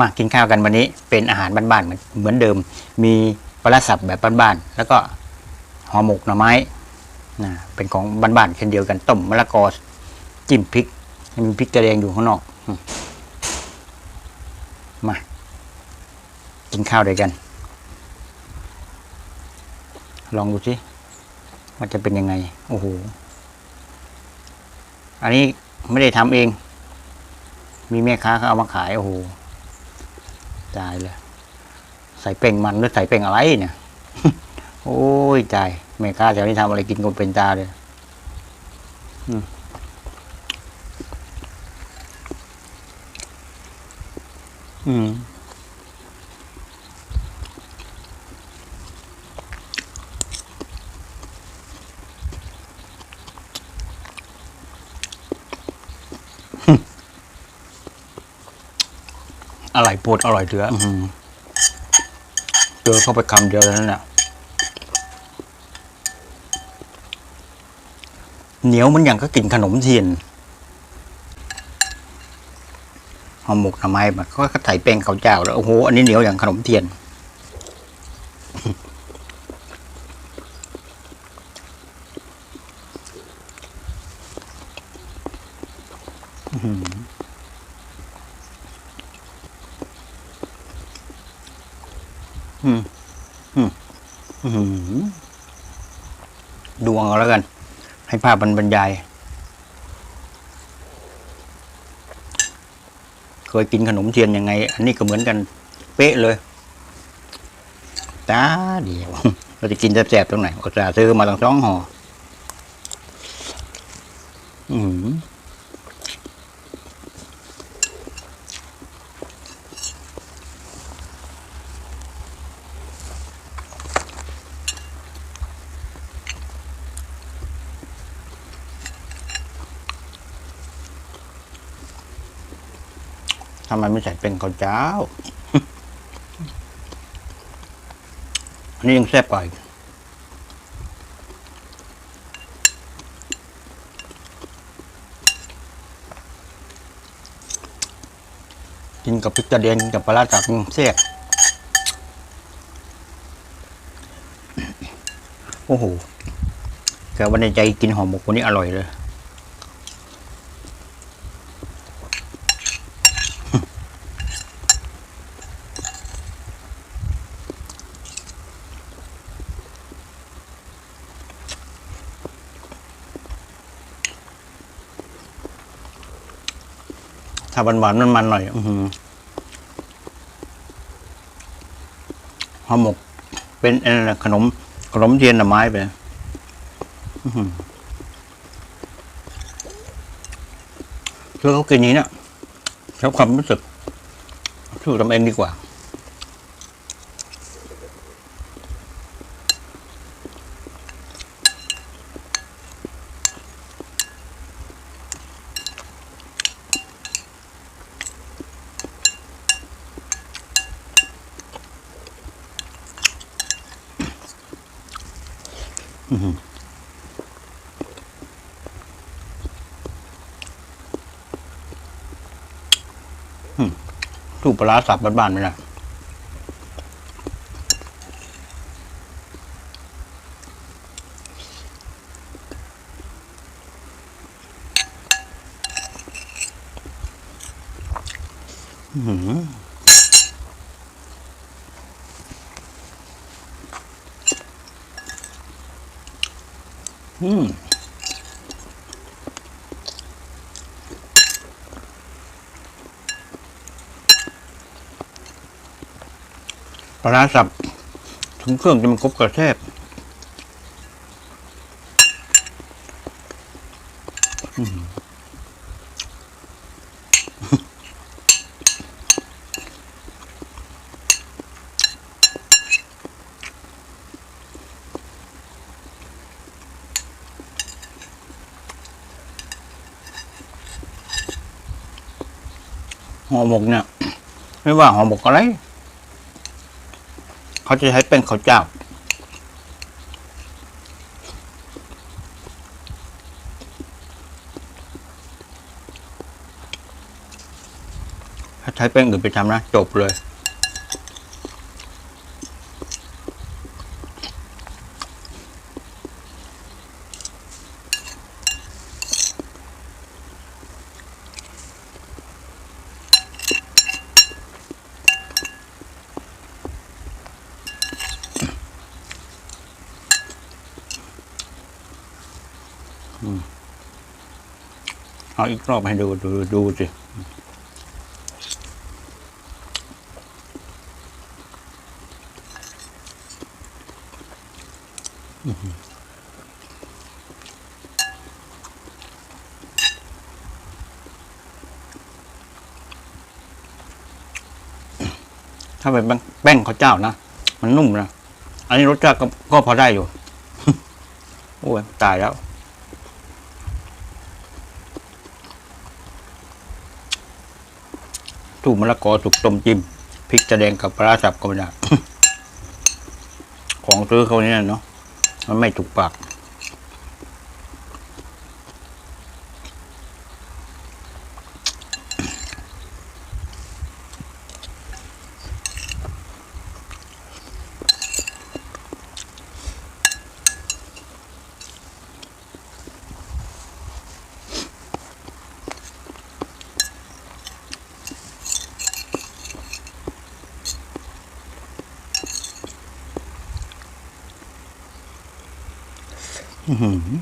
มากินข้าวกันวันนี้เป็นอาหารบ้านๆเหมือนเหมือนเดิม มีปลาสับแบบบ้านๆแล้วก็ห่อหมกหน่อไม้นะเป็นของบ้านๆเช่นเดียวกันต้มมะละกอจิ้มพริกมีพริกกระเดียงอยู่ข้างนอกมา กินข้าวด้วยกัน ลองดูสิว่าจะเป็นยังไง โอ้โห อันนี้ไม่ได้ทำเอง มีแม่ค้าเขาเอามาขาย โอ้โห ตายเลยใส่เป่งมันหรือใส่เป่งอะไรเนี่ย โอ้ยตายแม่ค้าแถวนี้ทำอะไรกินกนเป็นตาเลยอืม อืมอร่อยปวดอร่อยเถืออื้อหือเจอเข้าไปคำเดียวแล้วนั่นแหละเหนียวมันอย่างก็กินขนมเทียนห่อหมกทำไมมันก็ใส่แป้งข้าวเจ้าแล้วโอ้โหอันนี้เหนียวอย่างขนมเทียน อื้อหือ อืมอืมอื้อหือ ดวงเอาแล้วกัน ให้ภาพบรรบรรยาย เคยกินขนมเทียนยังไง อันนี้ก็เหมือนกัน เป๊ะเลยตาเดียวเราจะกินแสบๆตรงไหนอุตส่าห์ซื้อมาตั้งสองห่ออืม ทำไมไม่ใส่เป็นข้าวเจ้า อันนี้ยังแซ่บกว่าอีกกินกับพริกกระเดียนกินกับปลาจับแซ่บโอ้โหแต่วันในใจกินห่อหมกวันนี้อร่อยเลย ถ้าหวานๆมันๆหน่อย อืห่อหมก เป็นขนม ขนมเทียนหน่อไม้ไปอื้อหือคือเขากินนี้เนี่ยใช้ความรู้สึกสู้ทำเองดีกว่า สู้ปลาสับบ้านๆไม่ได้อืมอืม ปลาสับถึงเครื่องจะมันครบกระแทบหอห่อหมกเนี่ย ไม่ว่าห่อหมกอะไร เขาจะใช้เป็นข้าวเจ้า ถ้าใช้เป็นอื่นไปทำนะ จบเลย เอาอีกรอบให้ดูดูดูสิถ้าเป็นแป้งข้าวเจ้านะ มันนุ่มนะ อันนี้รสชาติก็พอได้อยู่ โอ้ยตายแล้ว ถูกมะละกอสุกต้มจิ้มพริกจะแดงกับปลาร้าสับก็ไม่ได้ของซื้อเขาเนี่ยเนาะมันไม่ถูกปาก 음.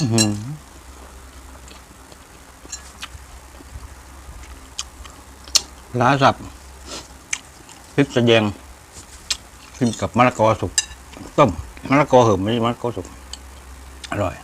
ร้าสับพริกจะแยงกินกับมะละกอสุกต้มมะละกอเหิมไม่ใช่มะละกอสุกอร่อย